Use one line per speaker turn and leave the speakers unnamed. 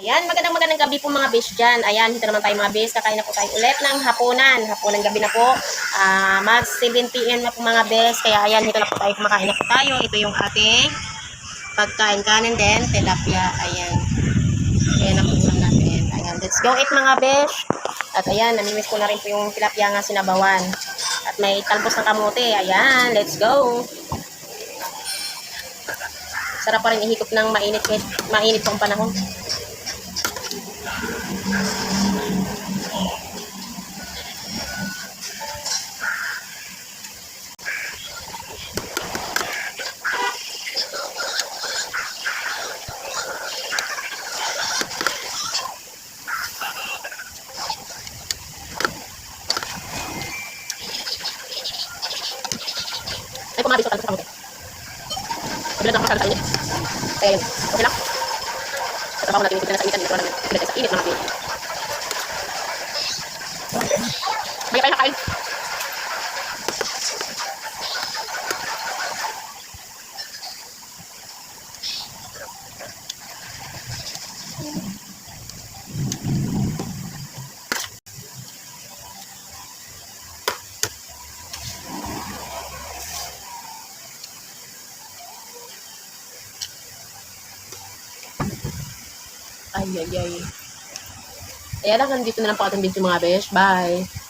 Ayan, magandang magandang gabi po mga besh dyan. Ayan, dito naman tayo mga besh. Kakain na po tayo ulit ng hapunan. Hapunan gabi na po. Ah, mag 7 p.m. na po mga besh. Kaya ayan, dito na po tayo. Kumakain na po tayo. Ito yung ating pagkain kanin din. Tilapia. Ayan. Ayan ang ulam natin. Ayan, let's go eat mga besh. At ayan, namimiss ko na rin po yung tilapia nga sinabawan. At may talbos ng kamote. Ayan, let's go. Sarap pa rin ihigop ng mainit mainit pang panahon. Ay, kumabis ko talaga sa kamote. Kabilang ako masyado sa init. Kaya yun, okay lang. Sa trabaho natin, hindi na sa initan, dito namin pinagay sa init mga kapit. Maya kayo Ay, ay, ay. Kaya lang, nandito na lang po ating video mga besh. Bye!